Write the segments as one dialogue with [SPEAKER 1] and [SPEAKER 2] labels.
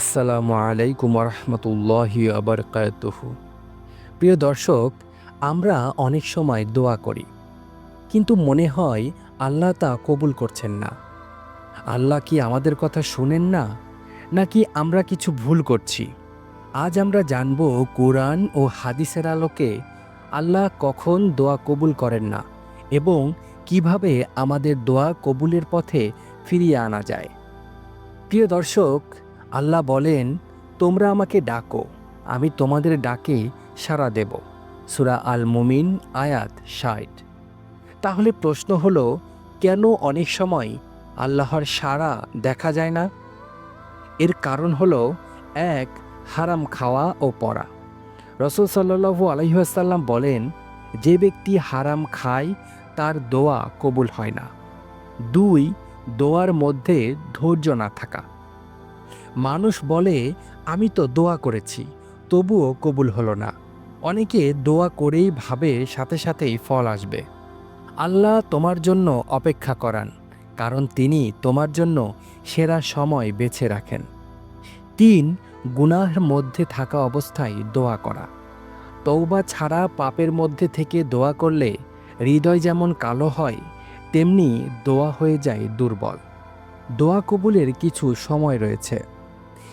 [SPEAKER 1] আসসালামু আলাইকুম রহমতুল্লাহি আবরকাতুহ প্রিয় দর্শক, আমরা অনেক সময় দোয়া করি, কিন্তু মনে হয় আল্লাহ তা কবুল করছেন না। আল্লাহ কি আমাদের কথা শোনেন না, নাকি আমরা কিছু ভুল করছি? আজ আমরা জানব কোরআন ও হাদিসের আলোকে আল্লাহ কখন দোয়া কবুল করেন না এবং কীভাবে আমাদের দোয়া কবুলের পথে ফিরিয়ে আনা যায়। প্রিয় দর্শক আল্লাহ বলেন, তোমরা আমাকে ডাকো, আমি তোমাদের ডাকে সাড়া দেব। সুরা আল মুমিন আয়াত ষাট। তাহলে প্রশ্ন হলো, কেন অনেক সময় আল্লাহর সাড়া দেখা যায় না? এর কারণ হলো, এক, হারাম খাওয়া ও পড়া। রসুল সাল্লু আলহিহাসাল্লাম বলেন, যে ব্যক্তি হারাম খায়, তার দোয়া কবুল হয় না। দুই, দোয়ার মধ্যে ধৈর্য না থাকা। মানুষ বলে, আমি তো দোয়া করেছি, তবুও কবুল হলো না। অনেকে দোয়া করেই ভাবে সাথে সাথেই ফল আসবে। আল্লাহ তোমার জন্য অপেক্ষা করান, কারণ তিনি তোমার জন্য সেরা সময় বেছে রাখেন। তিন, গুনাহের মধ্যে থাকা অবস্থায় দোয়া করা। তৌবা ছাড়া পাপের মধ্যে থেকে দোয়া করলে হৃদয় যেমন কালো হয়, তেমনি দোয়া হয়ে যায় দুর্বল। দোয়া কবুলের কিছু সময় রয়েছে।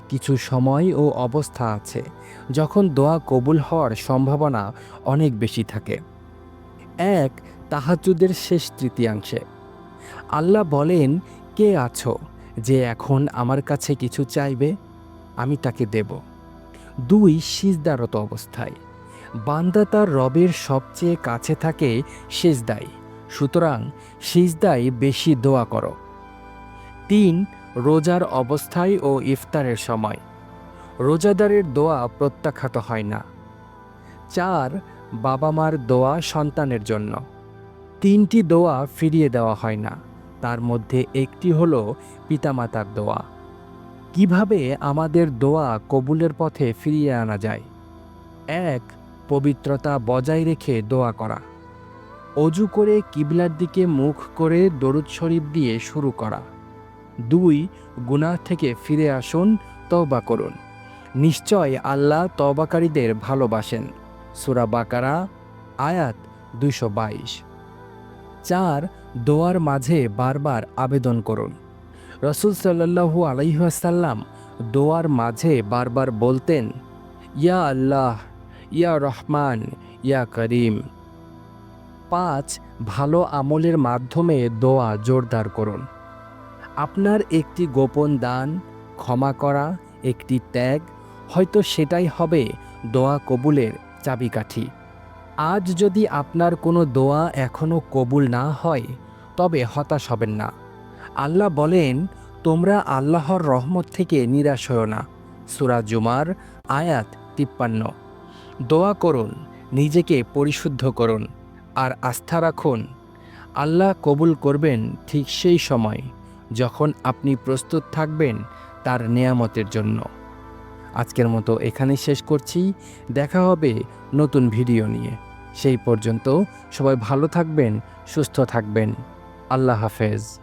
[SPEAKER 1] কিছু সময় ও অবস্থা আছে যখন দোয়া কবুল হওয়ার সম্ভাবনা অনেক বেশি থাকে। এক তাহাজুদের শেষ তৃতীয়াংশে। আল্লাহ বলেন, কে আছো যে এখন আমার কাছে কিছু চাইবে? আমি তাকে দেব। দুই, সিজদারত অবস্থায়। বান্দা তার রবের সবচেয়ে কাছে থাকে সেজদাই সুতরাং সিজদাই বেশি দোয়া করো। তিন রোজার অবস্থায় ও ইফতারের সময়। রোজাদারের দোয়া প্রত্যাখ্যাত হয় না। চার বাবা মার দোয়া সন্তানের জন্য। তিনটি দোয়া ফিরিয়ে দেওয়া হয় না, তার মধ্যে একটি হল পিতামাতার দোয়া। কীভাবে আমাদের দোয়া কবুলের পথে ফিরিয়ে আনা যায়? এক, পবিত্রতা বজায় রেখে দোয়া করা। অজু করে কিবলার দিকে মুখ করে দরুদ শরীফ দিয়ে শুরু করা। দুই গুনাহ থেকে ফিরে আসুন, তওবা করুন। নিশ্চয় আল্লাহ তবাকারীদের ভালোবাসেন। সুরা বাকারা, আয়াত দুইশো বাইশ। চার, দোয়ার মাঝে বারবার আবেদন করুন। রসুল সাল্লাহু আলাইহাসাল্লাম দোয়ার মাঝে বারবার বলতেন, ইয়া আল্লাহ, ইয়া রহমান, ইয়া করিম। পাঁচ, ভালো আমলের মাধ্যমে দোয়া জোরদার করুন। আপনার একটি গোপন দান, ক্ষমা করা, একটি ত্যাগ, হয়তো সেটাই হবে দোয়া কবুলের চাবিকাঠি। আজ যদি আপনার কোনো দোয়া এখনও কবুল না হয়, তবে হতাশ হবেন না। আল্লাহ বলেন, তোমরা আল্লাহর রহমত থেকে নিরাশ হও না। সুরা জুমার আয়াত তিপ্পান্ন। দোয়া করুন, নিজেকে পরিশুদ্ধ করুন, আর আস্থা রাখুন, আল্লাহ কবুল করবেন ঠিক সেই সময়। যখন আপনি প্রস্তুত থাকবেন তার নেয়ামতের জন্য। আজকের মতো এখানেই শেষ করছি। দেখা হবে নতুন ভিডিও নিয়ে। সেই পর্যন্ত সবাই ভালো থাকবেন, সুস্থ থাকবেন। আল্লাহ হাফেজ।